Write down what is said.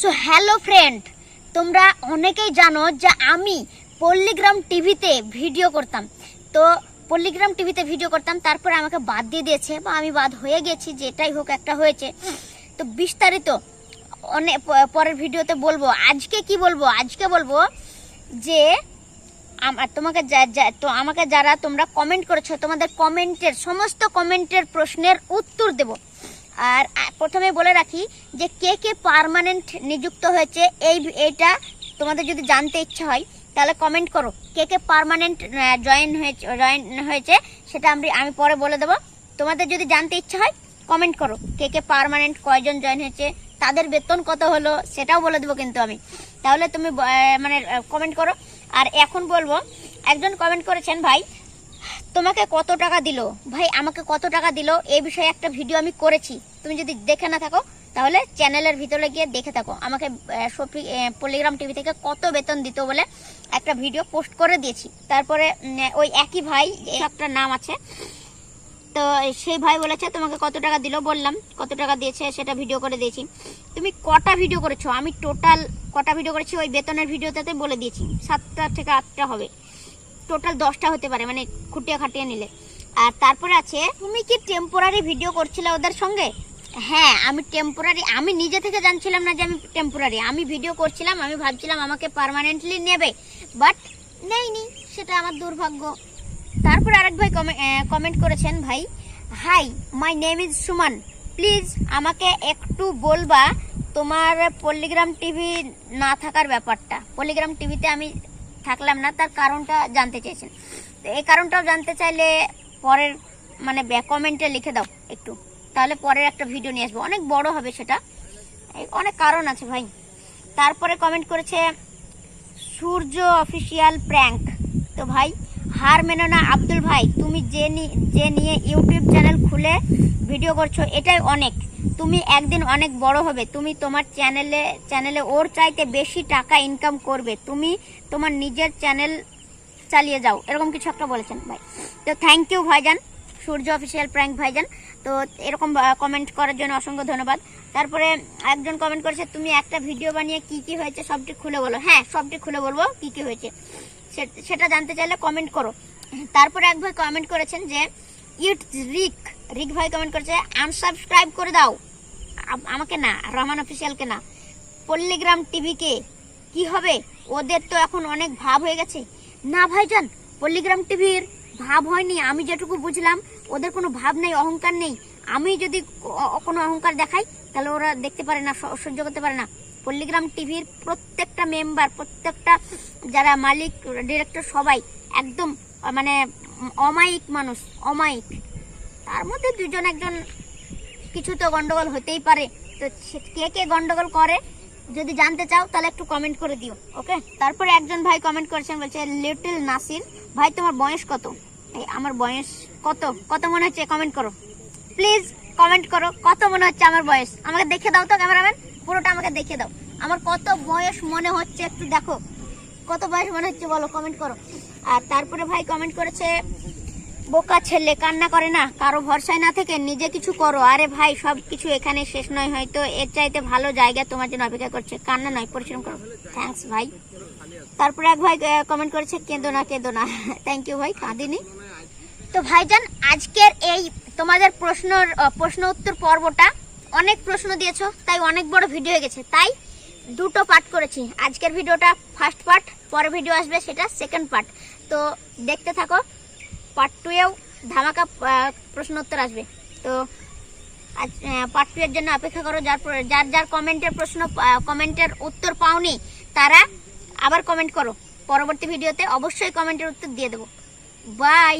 So hello friend তোমরা অনেকেই জানো যে আমি পল্লিগ্রাম টিভিতে ভিডিও করতাম। তো পল্লিগ্রাম টিভিতে ভিডিও করতাম, তারপরে আমাকে বাদ দিয়ে দিয়েছে বা আমি বাদ হয়ে গেছি, যেটাই হোক একটা হয়েছে। তো বিস্তারিত অনেক পরের ভিডিওতে বলব। আজকে কি বলব? আজকে বলব যে তোমাকে তো আমাকে যারা তোমরা কমেন্ট করেছ, তোমাদের কমেন্টের সমস্ত কমেন্টের প্রশ্নের উত্তর দেব। আর প্রথমে বলে রাখি যে কে কে পার্মানেন্ট নিযুক্ত হয়েছে, এই এইটা তোমাদের যদি জানতে ইচ্ছা হয়, তাহলে কমেন্ট করো। কে কে পার্মানেন্ট জয়েন হয়েছে জয়েন হয়েছে, সেটা আমি আমি পরে বলে দেবো। তোমাদের যদি জানতে ইচ্ছা হয় কমেন্ট করো। কে কে পার্মানেন্ট কয়জন জয়েন হয়েছে, তাদের বেতন কত হলো, সেটাও বলে দেবো কিন্তু আমি। তাহলে তুমি মানে কমেন্ট করো। আর এখন বলব, একজন কমেন্ট করেছেন ভাই তোমাকে কত টাকা দিল? ভাই আমাকে কত টাকা দিল? এই বিষয়ে একটা ভিডিও আমি করেছি। তুমি যদি দেখে না থাকো তাহলে চ্যানেলের ভিতরে গিয়ে দেখে থাকো। আমাকে আহ, পল্লিগ্রাম টিভি থেকে কত বেতন দিত বলে একটা ভিডিও পোস্ট করে দিয়েছি। তারপরে ওই একই ভাই একটা নাম আছে তো সেই ভাই বলেছে তোমাকে কত টাকা দিল? বললাম কত টাকা দিয়েছে? সেটা ভিডিও করে দিয়েছি। তুমি কটা ভিডিও করেছ? আমি টোটাল কটা ভিডিও করেছি? ওই বেতনের ভিডিওটাতে বলে দিয়েছি সাতটা থেকে আটটা হবে। টোটাল দশটা হতে পারে মানে খুঁটিয়ে খাটিয়ে নিলে। আর তারপরে আছে তুমি কি টেম্পোরারি ভিডিও করছিলে ওদের সঙ্গে? হ্যাঁ আমি টেম্পোরারি আমি নিজে থেকে জানছিলাম না যে আমি টেম্পোরারি আমি ভিডিও করছিলাম আমি ভাবছিলাম আমাকে পার্মানেন্টলি নেবে বাট নেইনি সেটা আমার দুর্ভাগ্য। তারপর আরেক ভাই কমেন্ট করেছেন ভাই hi my name is Suman please আমাকে একটু বলবা তোমার পল্লিগ্রাম টিভি না থাকার ব্যাপারটা। পল্লিগ্রাম টিভিতে আমি থাকলাম না, তার কারণটা জানতে চেয়েছেন তো এই কারণটাও জানতে চাইলে পরের মানে ব্যাক কমেন্টে লিখে দাও একটু। তাহলে পরের একটা ভিডিও নিয়ে আসব। অনেক বড় হবে সেটা। অনেক কারণ আছে ভাই। তারপরে কমেন্ট করেছে, সূর্য অফিসিয়াল প্র্যাঙ্ক তো ভাই, হার মেনো না আব্দুল ভাই, তুমি যে যে নিয়ে ইউটিউব চ্যানেল খুলে ভিডিও করছ, এটাই অনেক। তুমি একদিন অনেক বড় হবে, তুমি তোমার চ্যানেলে চ্যানেলে ওর চাইতে বেশি টাকা ইনকাম করবে। তুমি তোমার নিজের চ্যানেল চালিয়ে যাও, এরকম কিছু একটা বলেছেন ভাই। তো থ্যাংক ইউ ভাইজান, সূর্য অফিসিয়াল প্র্যাঙ্ক ভাইজান। তো এরকম কমেন্ট করার জন্য অসংখ্য ধন্যবাদ। তারপরে একজন কমেন্ট করেছে, তুমি একটা ভিডিও বানিয়ে কি কি হয়েছে সবটি খুলে বলো। হ্যাঁ সবটি খুলে বলব কি কি হয়েছে। সেটা জানতে চাইলে কমেন্ট করো। তারপরে এক ভাই কমেন্ট করেছেন যে ইট রিক রিক ভাই কমেন্ট করেছে আনসাবস্ক্রাইব করে দাও। আমাকে না, রহমান অফিসিয়ালকে না। পল্লিগ্রাম টিভিকে কি হবে? ওদের তো এখন অনেক ভাব হয়ে গেছে। না ভাইজান, পল্লিগ্রাম টিভির ভাব হয়নি, আমি যেটুকু বুঝলাম, ওদের কোনো ভাব নেই, অহংকার নেই। আমি যদি কোনো অহংকার দেখাই, তাহলে ওরা দেখতে পারে না সহ্য করতে পারে না। পল্লিগ্রাম টিভির প্রত্যেকটা মেম্বার প্রত্যেকটা যারা মালিক ডিরেক্টর সবাই, একদম মানে অমায়িক মানুষ, অমায়িক। তার মধ্যে দুজন একজন, কিছু তো গন্ডগোল হতেই পারে। তো কে কে গন্ডগোল করে, যদি জানতে চাও, তাহলে একটু কমেন্ট করে দিও ওকে তারপরে একজন ভাই কমেন্ট করেছেন বলছে লিটল নাসির ভাই, তোমার বয়স কত? এই, আমার বয়স কত? কত মনে হচ্ছে? কমেন্ট করো। প্লিজ কমেন্ট করো, কত মনে হচ্ছে আমার বয়স? আমাকে দেখে দাও তো ক্যামেরাম্যান পুরোটা আমাকে দেখে দাও। আমার কত বয়স মনে হচ্ছে একটু দেখো। কত বয়স মনে হচ্ছে বলো কমেন্ট করো। আর তারপরে ভাই কমেন্ট করেছে, বোকা ছেলে, কান্না করে না, কারও ভরসায় না থেকে নিজে কিছু করো। আরে ভাই, সব কিছু এখানে শেষ নয়, হয়তো এর চাইতে ভালো জায়গা তোমার জন্য অপেক্ষা করছে। কান্না নয়, পরিশ্রম করো। থ্যাঙ্কস ভাই। তারপরে এক ভাই কমেন্ট করেছে, কেঁদো না কেঁদো না। থ্যাংক ইউ ভাই, কাঁদিনি। তো ভাইজান, আজকের এই তোমাদের প্রশ্নর প্রশ্ন উত্তর পর্বটা অনেক প্রশ্ন দিয়েছ, তাই অনেক বড় ভিডিও হয়ে গেছে। তাই দুটো পার্ট করেছি। আজকের ভিডিওটা ফার্স্ট পার্ট পরের ভিডিও আসবে সেটা সেকেন্ড পার্ট তো দেখতে থাকো পার্ট টুয়েও ধামাকা প্রশ্ন উত্তর আসবে। তো আজ পার্ট টু এর জন্য অপেক্ষা করো, যার যার যার কমেন্টের প্রশ্ন কমেন্টের উত্তর পাওনি, তারা আবার কমেন্ট করো। পরবর্তী ভিডিওতে অবশ্যই কমেন্টের উত্তর দিয়ে দেবো। বাই